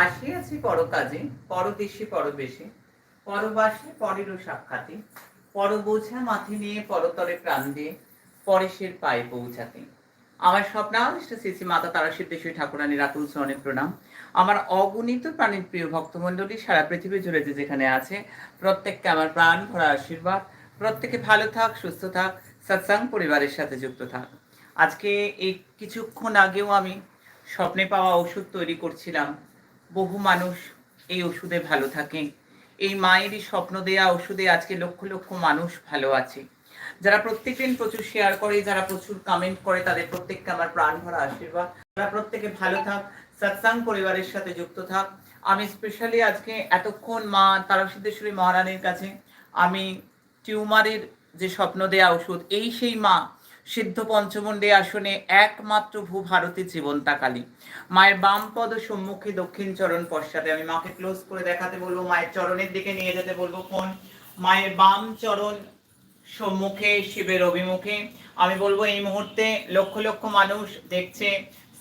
আসিয়াছি পরকাজে, পরদেশে পরবেশে, পরবাসে পরেরও সাক্ষাতে পর বোঝা মাথে নিয়ে পরতরে প্রাণ দিয়ে পরেশের পায়ে পৌঁছাতে। আমার স্বপ্নাবিষ্ট শ্রী মাতা তারা সিদ্ধেশ্বরী ঠাকুরানী রাতুল চরণের প্রণাম। আমার অগণিত প্রাণীর প্রিয় ভক্তমণ্ডলী, সারা পৃথিবী জুড়ে যে যেখানে আছে, প্রত্যেককে আমার প্রাণ ভরা আশীর্বাদ। প্রত্যেকে ভালো থাক, সুস্থ থাক সৎসাং পরিবারের সাথে যুক্ত থাক। আজকে এই কিছুক্ষণ আগেও আমি স্বপ্নে পাওয়া ওষুধ তৈরি করছিলাম। বহু মানুষ এই ওষুধে ভালো থাকে। এই মায়েরই স্বপ্ন দেয়া ওষুধে আজকে লক্ষ লক্ষ মানুষ ভালো আছে। যারা প্রত্যেক দিন প্রচুর শেয়ার করে, যারা প্রচুর কমেন্ট করে, তাদের প্রত্যেককে আমার প্রাণ ভরা আশীর্বাদ। তারা প্রত্যেকে ভালো থাক, সৎসাং পরিবারের সাথে যুক্ত থাক। আমি স্পেশালি আজকে এতক্ষণ মা তারসিদ্ধেশ্বরী মহারানীর কাছে আমি টিউমারের যে স্বপ্ন দেয়া ওষুধ, এই সেই মা সিদ্ধ পঞ্চমণ্ডে আসনে একমাত্র ভূ ভারতী জীবন্তাকালী। মায়ের বাম পদ সম্মুখে দক্ষিণ চরণ পশ্চাতে। আমি মাকে ক্লোজ করে দেখাতে বলব, মায়ের চরণের দিকে নিয়ে যেতে বলব কোন? মায়ের বাম চরণ সম্মুখে, শিবের অভিমুখে। আমি বলব এই মুহূর্তে লক্ষ লক্ষ মানুষ দেখছে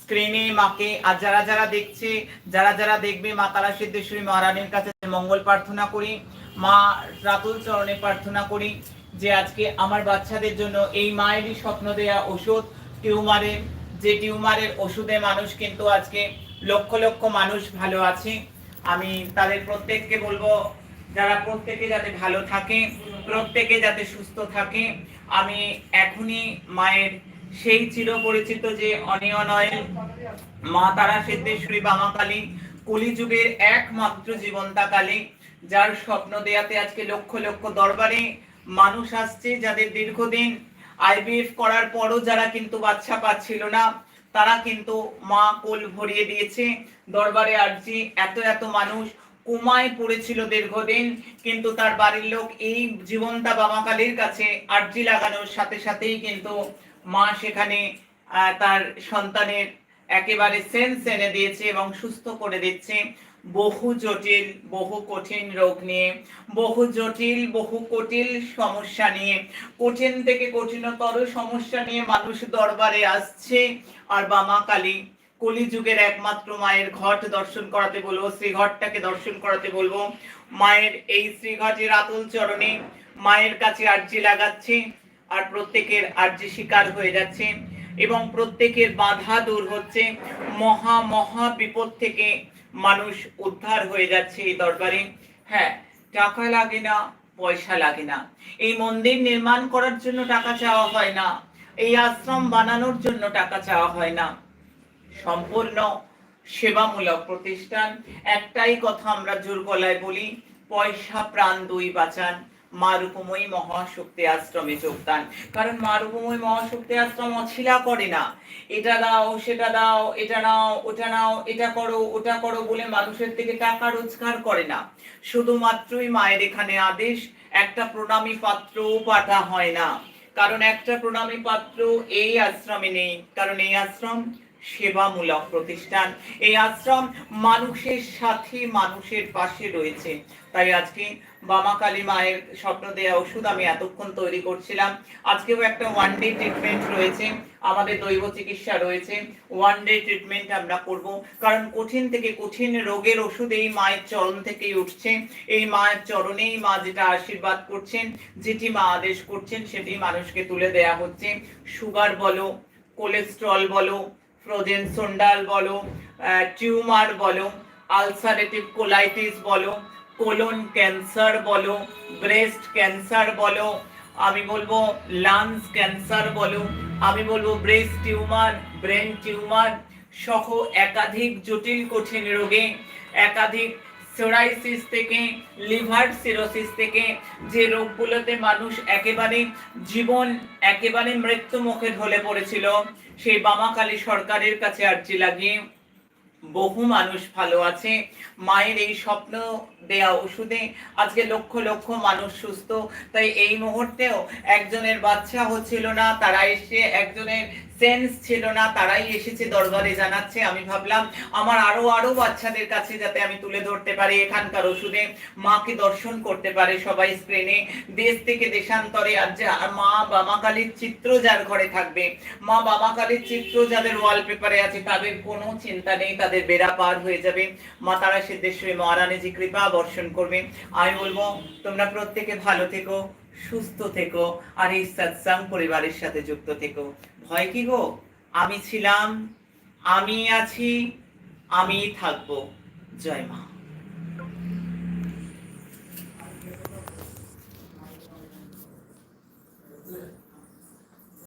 স্ক্রিনে মাকে, আর যারা যারা দেখছে, যারা যারা দেখবে, মা তারা সিদ্ধেশ্বরী মহারানীর কাছে মঙ্গল প্রার্থনা করি। মা রাতুল চরণে প্রার্থনা করি যে আজকে আমার বাচ্চাদের জন্য এই মায়েরই স্বপ্ন দেয়া ওষুধ, টিউমারের, যে টিউমারের ওষুধে মানুষ কিন্তু আজকে লক্ষ লক্ষ মানুষ ভালো আছে। আমি তাদের প্রত্যেককে বলব, যারা প্রত্যেকে যাতে ভালো থাকে, প্রত্যেকে যাতে সুস্থ থাকে, আমি এখনই মায়ের সেই চিরপরিচিত যে অনিয়ন অয়েল মা তারা সিদ্ধেশ্বরী বামাকালী কলিযুগের একমাত্র জীবন্তা কালী যার স্বপ্ন দেয়াতে আজকে লক্ষ লক্ষ দরবারে মানুষ আসছে, যাদের দীর্ঘদিন আইভিএফ করার পরও যারা কিন্তু বাচ্চা পাচ্ছিল না, তারা কিন্তু মা কোল ভরিয়ে দিয়েছে। দরবারে আর্জি এত এত মানুষ কুমায় পড়েছিল দীর্ঘদিন, কিন্তু তার বাড়ির লোক এই জীবন্তা বামাকালীর কাছে আর্জি লাগানোর সাথে সাথেই কিন্তু মা সেখানে তার সন্তানের একেবারে সেন্স এনে দিয়েছে এবং সুস্থ করে দিচ্ছে। বহু জটিল, বহু কঠিন রোগ নিয়ে, বহু জটিল, বহু কঠিন সমস্যা নিয়ে। কঠিন থেকে কঠিনতর সমস্যা নিয়ে মানুষ দরবারে আসছে। আর বামা কালী, কলিযুগের একমাত্র মায়ের ঘট দর্শন করাতে বলব, শ্রীঘটটাকে দর্শন করাতে বলব। মায়ের এই শ্রীঘটের আতুল চরণে মায়ের কাছে আর্জি লাগাচ্ছে, আর প্রত্যেকের আর্জি শিকার হয়ে যাচ্ছে। এবং প্রত্যেকের বাধা দূর হচ্ছে। মহা মহা বিপদ থেকে মানুষ উদ্ধার হয়ে যাচ্ছে এই দরবারে। হ্যাঁ টাকা লাগে না, পয়সা লাগে না। এই মন্দির নির্মাণ করার জন্য টাকা চাওয়া হয় না। এই আশ্রম বানানোর জন্য টাকা চাওয়া হয় না। সম্পূর্ণ সেবামূলক প্রতিষ্ঠান। একটাই কথা আমরা জোর গলায় বলি, পয়সা প্রাণ দুই বাঁচান। মা রূপময়ী মহাশক্তি আশ্রমে যোগদান। কারণ মা মহাশক্তি আশ্রম অছিলা করে না। এটা দাও, সেটা দাও, এটা নাও, ওটা নাও, এটা করো, ওটা করো বলে মানুষের থেকে টাকা রোজগার করে না। শুধুমাত্রই মায়ের এখানে আদেশ, একটা প্রণামী পাত্রও পাঠা হয় না। কারণ একটা প্রণামী পাত্র এই আশ্রমে নেই। কারণ এই আশ্রম সেবামূলক প্রতিষ্ঠান। এই আশ্রম মানুষের সাথে মানুষের পাশে রয়েছে। তাই আজকে বামা কালী মায়ের স্বপ্ন দেয়া ওষুধ আমি এতক্ষণ তৈরি করছিলাম। আজকেও একটা ওয়ান ডে ট্রিটমেন্ট রয়েছে। আমাদের দৈব চিকিৎসা রয়েছে। ওয়ান ডে ট্রিটমেন্ট আমরা করব। কারণ কঠিন থেকে কঠিন রোগের ওষুধ এই মায়ের চরণ থেকেই উঠছে। এই মায়ের চরণেই মা যেটা আশীর্বাদ করছেন, যেটি মা আদেশ করছেন, সেটি মানুষকে তুলে দেয়া হচ্ছে। সুগার বলো কোলেস্ট্রল বলো ফ্রোজেন সোন্ডাল বলো টিউমার বলো, আলসারেটিভ কোলাইটিস বলো, কোলন ক্যান্সার বলো, ব্রেস্ট ক্যান্সার বলো, আমি বলব লাংস ক্যান্সার বলো, আমি বলব ব্রেস্ট টিউমার, ব্রেন টিউমার সহ একাধিক জটিল কঠিন রোগে একাধিক সোরাইসিস থেকে লিভার সিরোসিস থেকে, যে রোগগুলোতে মানুষ একেবারে জীবন, একেবারে মৃত্যু মুখে ঢলে পড়েছিল, সেই বামাকালী সরকারের কাছে আর্জি লাগিয়ে বহু মানুষ ভালো আছে। মায়ের এই স্বপ্ন দেয়া ওষুধে আজকে লক্ষ লক্ষ মানুষ সুস্থ। তাই এই মুহূর্তেও একজনের বাচ্চা হচ্ছিল না, তারা এসে একজনের সেন্স ছিল না, তারাই এসেছে, দরবারে জানাচ্ছে। আমি ভাবলাম, আমার আরও আরও বাচ্চাদের কাছে যাতে আমি তুলে ধরতে পারি, এখানকার ওষুধে মাকে দর্শন করতে পারে সবাই স্ক্রিনে দেশ থেকে দেশান্তরে আর যে মা বাবা কালীর চিত্র যার ঘরে থাকবে, মা বাবা কালীর চিত্র যাদের ওয়ালপেপারে আছে, তাদের কোনো চিন্তা নেই, তাদের বেড়া পার হয়ে যাবে। মা তারা সিদ্ধেশ্বরী মহারানী যে কৃপা বর্ষণ করবে। আমি বলব, তোমরা প্রত্যেকে ভালো থেকো, সুস্থ থেকো, আর এই সৎসাং পরিবারের সাথে যুক্ত থেকো। ভয় কি গো? আমি ছিলাম আমি আছি আমি থাকব। জয় মা।